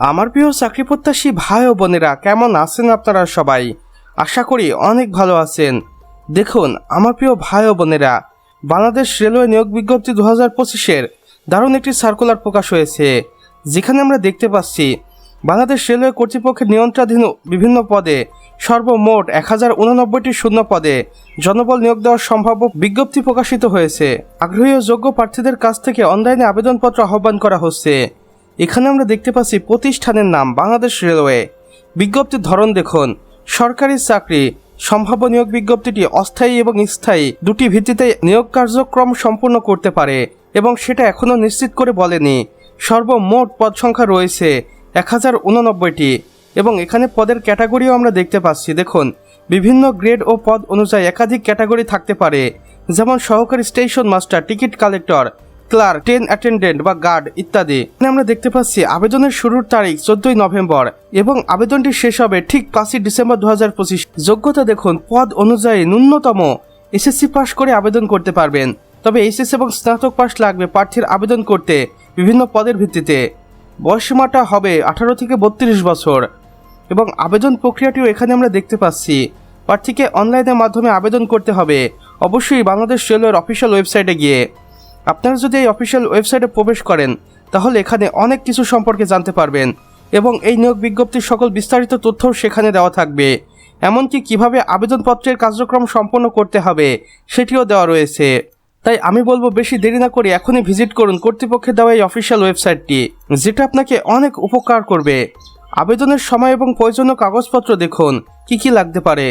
আমার প্রিয় চাকরি প্রত্যাশী ভাই ও বোনেরা, কেমন আছেন আপনারা সবাই? আশা করি অনেক ভালো আছেন। দেখুন, আমার প্রিয় ভাই ও বোনেরা, বাংলাদেশ রেলওয়ে নিয়োগ বিজ্ঞপ্তি দু হাজার পঁচিশের দারুণ একটি সার্কুলার প্রকাশ হয়েছে, যেখানে আমরা দেখতে পাচ্ছি, বাংলাদেশ রেলওয়ে কর্তৃপক্ষের নিয়ন্ত্রণাধীন বিভিন্ন পদে সর্বমোট এক হাজার উননব্বইটি শূন্য পদে জনবল নিয়োগ দেওয়ার সম্ভাব্য বিজ্ঞপ্তি প্রকাশিত হয়েছে। আগ্রহী ও যোগ্য প্রার্থীদের কাছ থেকে অনলাইনে আবেদনপত্র আহ্বান করা হচ্ছে। এখানে আমরা দেখতে পাচ্ছি প্রতিষ্ঠানের নাম বাংলাদেশ রেলওয়ে। বিজ্ঞপ্তির ধরন দেখুন, সরকারি চাকরি, সম্ভাব্য নিয়োগ বিজ্ঞপ্তিটি অস্থায়ী এবং স্থায়ী, দুটি ভিত্তিতে নিয়োগ কার্যক্রম সম্পূর্ণ করতে পারে এবং সেটা এখনও নিশ্চিত করে বলেনি। সর্বমোট পদ সংখ্যা রয়েছে এক হাজার উননব্বইটি এবং এখানে পদের ক্যাটাগরিও আমরা দেখতে পাচ্ছি। দেখুন, বিভিন্ন গ্রেড ও পদ অনুযায়ী একাধিক ক্যাটাগরি থাকতে পারে, যেমন সহকারী station master, ticket collector clerk, train attendant বা গার্ড ইত্যাদি। আমরা দেখতে পাচ্ছি আবেদনের শুরুর তারিখ চোদ্দই নভেম্বর এবং আবেদনটি শেষ হবে ঠিক পাঁচই ডিসেম্বর দু হাজার পঁচিশ। যোগ্যতা দেখুন, পদ অনুযায়ী ন্যূনতম এসএসসি পাশ করে আবেদন করতে পারবেন। তবে এইচএস এবং স্নাতক পাশ লাগবে প্রার্থীর আবেদন করতে বিভিন্ন পদের ভিত্তিতে। বয়সীমাটা হবে আঠারো থেকে বত্রিশ বছর এবং আবেদন প্রক্রিয়াটিও এখানে আমরা দেখতে পাচ্ছি। প্রার্থীকে অনলাইনের মাধ্যমে আবেদন করতে হবে। অবশ্যই বাংলাদেশ রেলওয়ের অফিসিয়াল ওয়েবসাইটে গিয়ে। আপনারা যদি এই অফিসিয়াল ওয়েবসাইটে প্রবেশ করেন, তাহলে এখানে অনেক কিছু সম্পর্কে জানতে পারবেন এবং এই নিয়োগ বিজ্ঞপ্তির সকল বিস্তারিত তথ্যও সেখানে দেওয়া থাকবে। এমনকি কীভাবে আবেদনপত্রের কার্যক্রম সম্পন্ন করতে হবে, সেটিও দেওয়া রয়েছে। তাই আমি বলব, বেশি দেরি না করে এখনই ভিজিট করুন কর্তৃপক্ষের দেওয়া এই অফিসিয়াল ওয়েবসাইটটি, যেটা আপনাকে অনেক উপকার করবে। আবেদনের সময় এবং প্রয়োজনীয় কাগজপত্র দেখুন, কি কি লাগতে পারে।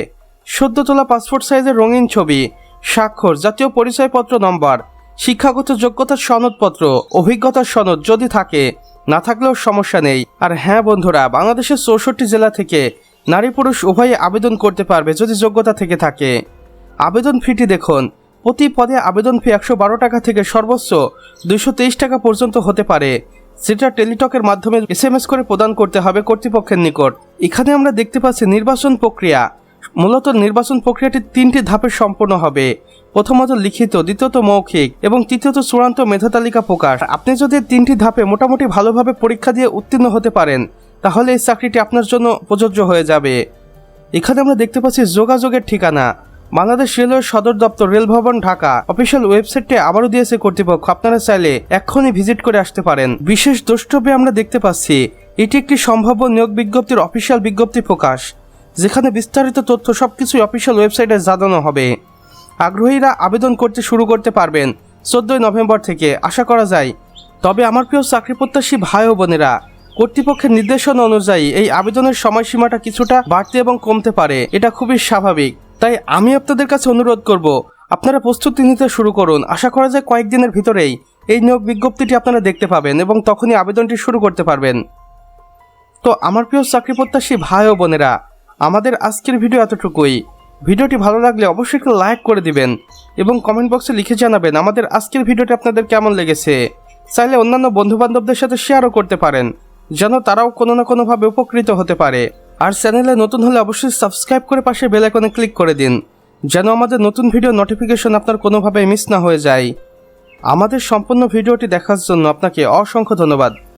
সদ্য তোলা পাসপোর্ট সাইজের রঙিন ছবি, স্বাক্ষর, জাতীয় পরিচয়পত্র নম্বর শিক্ষাগত যোগ্যতার সনদপত্র অভিজ্ঞতার সনদ যদি থাকে, না থাকলেও সমস্যা নেই। আর হ্যাঁ বন্ধুরা, বাংলাদেশের চৌষট্টি জেলা থেকে নারী পুরুষ উভয়ে আবেদন করতে পারবে যদি যোগ্যতা থেকে থাকে। আবেদন ফিটি দেখুন। প্রতি পদে আবেদন ফি একশো বারো টাকা থেকে সর্বোচ্চ দুইশো তেইশ টাকা পর্যন্ত হতে পারে। যেটা টেলিটকের মাধ্যমে এস করে প্রদান করতে হবে কর্তৃপক্ষের নিকট। এখানে আমরা দেখতে পাচ্ছি নির্বাচন প্রক্রিয়া। মূলত নির্বাচন প্রক্রিয়াটি তিনটি ধাপে সম্পন্ন হবে। প্রথমত লিখিত, দ্বিতীয়ত মৌখিক এবং তৃতীয়ত চূড়ান্ত মেধা তালিকা প্রকাশ। আপনি যদি তিনটি ধাপে মোটামুটি ভালোভাবে পরীক্ষা দিয়ে উত্তীর্ণ হতে পারেন, তাহলে এই চাকরিটি আপনার জন্য প্রযোজ্য হয়ে যাবে। এখানে আমরা দেখতে পাচ্ছি যোগাযোগের ঠিকানা। বাংলাদেশ রেলওয়ের সদর দপ্তর রেল ভবন ঢাকা। অফিসিয়াল ওয়েবসাইটে আবারও দিয়েছে কর্তৃপক্ষ, আপনারা চাইলে এক্ষুনি ভিজিট করে আসতে পারেন। বিশেষ দ্রষ্টব্যে আমরা দেখতে পাচ্ছি, এটি একটি সম্ভাব্য নিয়োগ বিজ্ঞপ্তির অফিসিয়াল বিজ্ঞপ্তি প্রকাশ। যেখানে বিস্তারিত তথ্য সব কিছুই অফিসিয়াল ওয়েবসাইটে জানানো হবে। আগ্রহীরা আবেদন করতে শুরু করতে পারবেন চোদ্দই নভেম্বর থেকে, আশা করা যায়। তবে আমার প্রিয় চাকরি প্রত্যাশী ভাই ও বোনেরা, কর্তৃপক্ষের নির্দেশনা অনুযায়ী এই আবেদনের সময়সীমাটা কিছুটা বাড়তে এবং কমতে পারে, এটা খুবই স্বাভাবিক। তাই আমি আপনাদের কাছে অনুরোধ করব, আপনারা প্রস্তুতি নিতে শুরু করুন। আশা করা যায় কয়েকদিনের ভিতরেই এই নিয়োগ বিজ্ঞপ্তিটি আপনারা দেখতে পাবেন এবং তখনই আবেদনটি শুরু করতে পারবেন। তো আমার প্রিয় চাকরি প্রত্যাশী ভাই ও বোনেরা আমাদের আজকের ভিডিও এতটুকুই। ভিডিওটি ভালো লাগলে অবশ্যই একটু লাইক করে দিবেন এবং কমেন্ট বক্সে লিখে জানাবেন আমাদের আজকের ভিডিওটি আপনাদের কেমন লেগেছে। চাইলে অন্যান্য বন্ধু বান্ধবদের সাথে শেয়ারও করতে পারেন, যেন তারাও কোনো না কোনোভাবে উপকৃত হতে পারে। আর চ্যানেলে নতুন হলে অবশ্যই সাবস্ক্রাইব করে পাশে বেল আইকনে ক্লিক করে দিন, যেন আমাদের নতুন ভিডিও নোটিফিকেশন আপনার কোনোভাবে মিস না হয়ে যায়। আমাদের সম্পূর্ণ ভিডিওটি দেখার জন্য আপনাকে অসংখ্য ধন্যবাদ।